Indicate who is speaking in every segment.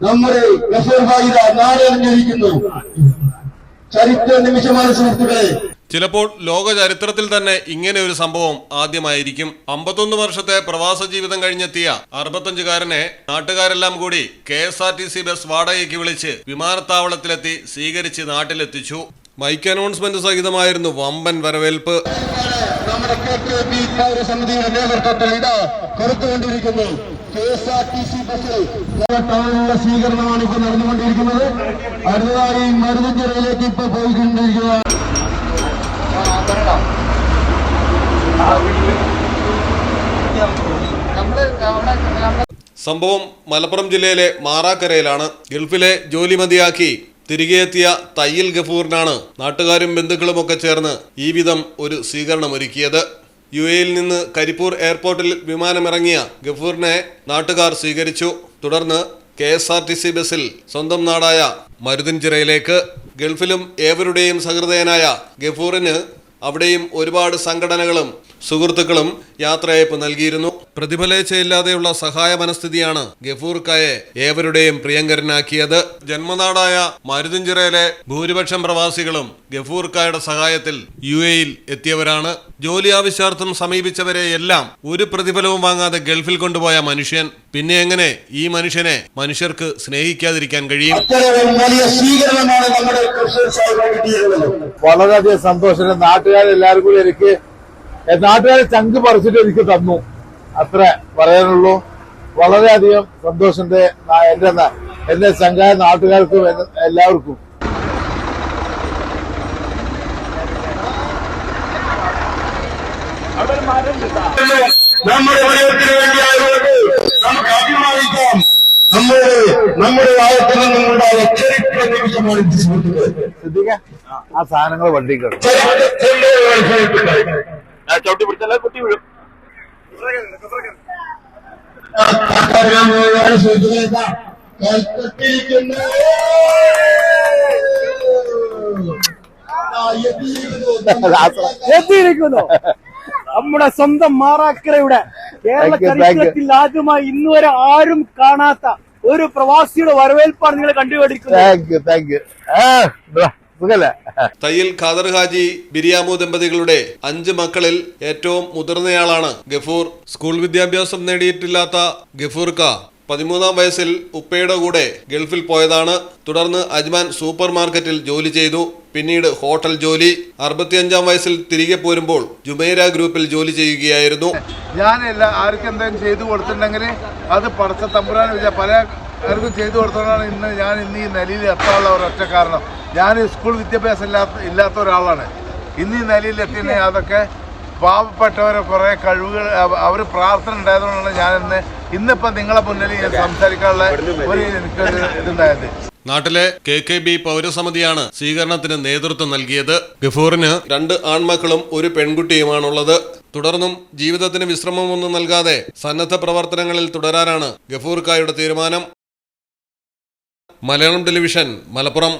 Speaker 1: നമ്മുടെ ഗഫൂർ ഭായിത നാടറിഞ്ഞിരിക്കുന്നു ചരിത്ര നിമിഷമാണ് സുഹൃത്തുക്കളെ.
Speaker 2: ചിലപ്പോൾ ലോക ചരിത്രത്തിൽ തന്നെ ഇങ്ങനെ ഒരു സംഭവം ആദ്യമായിരിക്കും. അമ്പത്തൊന്ന് വർഷത്തെ പ്രവാസ ജീവിതം കഴിഞ്ഞെത്തിയ അറുപത്തഞ്ചുകാരനെ നാട്ടുകാരെല്ലാം കൂടി K S R T C bus വാടകയ്ക്ക് വിളിച്ച് വിമാനത്താവളത്തിലെത്തി സ്വീകരിച്ച് നാട്ടിലെത്തിച്ചു. മൈക്ക് അനൗൺസ്മെന്റ് സഹിതമായിരുന്നു വമ്പൻ വരവേൽപ്പ്.
Speaker 1: നമ്മുടെ നേതൃത്വത്തിൽ ഇതാ കൊടുത്തുകൊണ്ടിരിക്കുന്നു K S R T C ബസ്സിൽ ടൗണിലുള്ള സ്വീകരണമാണ് ഇപ്പോൾ നടന്നുകൊണ്ടിരിക്കുന്നത്. അടുത്തതായി മരുതഞ്ചിറയിലേക്ക് ഇപ്പോൾ പോയിക്കൊണ്ടിരിക്കുക
Speaker 2: സംഭവം മലപ്പുറം ജില്ലയിലെ മാറാക്കരയിലാണ്. ഗൾഫിലെ ജോലി മതിയാക്കി തിരികെ എത്തിയ തയ്യിൽ ഗഫൂറിനാണ് നാട്ടുകാരും ബന്ധുക്കളുമൊക്കെ ചേർന്ന് ഈ വിധം ഒരു സ്വീകരണമൊരുക്കിയത്. യു എയിൽ നിന്ന് കരിപ്പൂർ എയർപോർട്ടിൽ വിമാനമിറങ്ങിയ ഗഫൂറിനെ നാട്ടുകാർ സ്വീകരിച്ചു. തുടർന്ന് K S R T C ബസ്സിൽ സ്വന്തം നാടായ മരുതൻചിറയിലേക്ക് ഗൾഫിലും ഏവരുടെയും സഹൃദയനായ ഗഫൂറിന് അവിടെയും ഒരുപാട് സംഘടനകളും സുഹൃത്തുക്കളും യാത്രയയപ്പ് നൽകിയിരുന്നു. പ്രതിഫലേച്ഛയില്ലാതെയുള്ള സഹായ മനസ്ഥിതിയാണ് ഗഫൂർക്കായെ ഏവരുടെയും പ്രിയങ്കരനാക്കിയത്. ജന്മനാടായ മരുതുഞ്ചിറയിലെ ഭൂരിപക്ഷം പ്രവാസികളും ഗഫൂർക്കായുടെ സഹായത്തിൽ യു എയിൽ എത്തിയവരാണ്. ജോലി ആവശ്യാർത്ഥം സമീപിച്ചവരെ എല്ലാം ഒരു പ്രതിഫലവും വാങ്ങാതെ ഗൾഫിൽ കൊണ്ടുപോയ മനുഷ്യൻ. പിന്നെ എങ്ങനെ ഈ മനുഷ്യനെ മനുഷ്യർക്ക് സ്നേഹിക്കാതിരിക്കാൻ കഴിയും?
Speaker 3: വളരെയധികം സന്തോഷം. നാട്ടുകാരെല്ലാവർക്കും കൂടി എനിക്ക് നാട്ടുകാരെ ചങ്ക് പറിച്ചിട്ട് എനിക്ക് തന്നു. അത്ര പറയാനുള്ളൂ. വളരെയധികം സന്തോഷന്റെ എന്റെ എന്റെ സംഘ നാട്ടുകാർക്കും എല്ലാവർക്കും.
Speaker 1: നമ്മുടെ വലയത്തിന് വേണ്ടിയായതുകൊണ്ട് നമുക്ക് അഭിമാനിക്കാം. നമ്മുടെ നമ്മുടെ ആയത്തിൽ നിന്നുണ്ടായ ചരിത്ര നിമിഷമാണ്
Speaker 3: ആ സാധനങ്ങൾ വണ്ടി കിടക്കും.
Speaker 1: ചരിത്രത്തിന്റെ സുഹൃത്തുക്കളെ
Speaker 4: ചവിട്ടി പിടിച്ചാൽ
Speaker 1: സുഹൃത്തുക്കളെ ഇതാ കൽക്കട്ടിയിരിക്കുന്നു എത്തിയിരിക്കുന്നു.
Speaker 5: നമ്മുടെ സ്വന്തം മാറാക്കരയുടെ കേരള ചരിത്രത്തിൽ ആദ്യമായി ഇന്നുവരെ ആരും കാണാത്ത ഒരു പ്രവാസിയുടെ വരവേൽപ്പാണ് നിങ്ങൾ കണ്ടുകൊണ്ടിരിക്കുന്നത്.
Speaker 3: താങ്ക് യു താങ്ക് യു സുഖല്ലേ?
Speaker 2: തയ്യിൽ ഖാദർ ഹാജി ബിരിയാമു ദമ്പതികളുടെ അഞ്ച് മക്കളിൽ ഏറ്റവും മുതിർന്നയാളാണ് ഗഫൂർ. സ്കൂൾ വിദ്യാഭ്യാസം നേടിയിട്ടില്ലാത്ത ഗഫൂർക്ക പതിമൂന്നാം വയസ്സിൽ ഉപ്പയുടെ കൂടെ ഗൾഫിൽ പോയതാണ്. തുടർന്ന് അജ്മാൻ സൂപ്പർ മാർക്കറ്റിൽ ജോലി ചെയ്തു. പിന്നീട് ഹോട്ടൽ ജോലി. അറുപത്തിയഞ്ചാം വയസ്സിൽ തിരികെ പോരുമ്പോൾ ജുമൈര ഗ്രൂപ്പിൽ ജോലി ചെയ്യുകയായിരുന്നു.
Speaker 3: ഞാനല്ല എല്ലാ ആർക്കും ചെയ്തു കൊടുത്തിട്ടുണ്ടെങ്കിൽ അത് പടച്ച തമ്പുരാൻ വിചാരിച്ച പല ആർക്കും ചെയ്തു കൊടുത്തോണ്ടാണ് ഇന്ന് ഞാൻ ഇന്ന് ഈ നിലയിൽ എത്താനുള്ള ഒരൊറ്റ കാരണം. ഞാൻ സ്കൂൾ വിദ്യാഭ്യാസം ഇല്ലാത്ത ഇല്ലാത്ത ഒരാളാണ്. ഇന്ന് ഈ നിലയിൽ എത്തിയിട്ടുണ്ടെങ്കിൽ അതൊക്കെ പാവപ്പെട്ടവരെ കുറേ കഴിവുകൾ അവർ പ്രാർത്ഥന ഉണ്ടായതുകൊണ്ടാണ് ഞാൻ ഇന്ന് ഇന്നിപ്പം നിങ്ങളെ മുന്നിൽ സംസാരിക്കാനുള്ള ഒരു എനിക്കൊരു ഇതുണ്ടായത്.
Speaker 2: നാട്ടിലെ കെ കെ ബി പൗരസമിതിയാണ് സ്വീകരണത്തിന് നേതൃത്വം നൽകിയത്. ഗഫൂറിന് രണ്ട് ആൺമക്കളും ഒരു പെൺകുട്ടിയുമാണുള്ളത്. തുടർന്നും ജീവിതത്തിന് വിശ്രമമൊന്നും നൽകാതെ സന്നദ്ധ പ്രവർത്തനങ്ങളിൽ തുടരാനാണ് ഗഫൂർക്കായുടെ തീരുമാനം. മലയാളം ടെലിവിഷൻ മലപ്പുറം.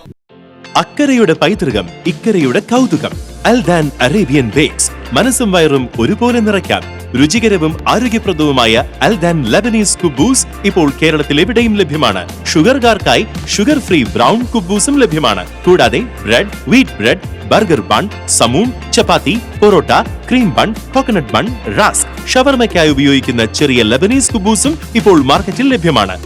Speaker 6: അക്കരയുടെ പൈതൃകം ഇക്കരയുടെ കൗതുകം. Aldan Arabian bakes. മനസ്സും വയറും ഒരുപോലെ നിറയ്ക്കാം. രുചികരവും ആരോഗ്യപ്രദവുമായ അൽദാൻ ലബനീസ് കുബൂസ് ഇപ്പോൾ കേരളത്തിൽ എവിടെയും ലഭ്യമാണ്. ഷുഗർകാർക്കായി ഷുഗർ ഫ്രീ ബ്രൗൺ കുബൂസും ലഭ്യമാണ്. കൂടാതെ bread wheat bread burger bun സമൂൺ chapati parotta cream bun coconut bun rusk. ഷവർമയ്ക്കായി ഉപയോഗിക്കുന്ന ചെറിയ ലബനീസ് കുബൂസും ഇപ്പോൾ മാർക്കറ്റിൽ ലഭ്യമാണ്.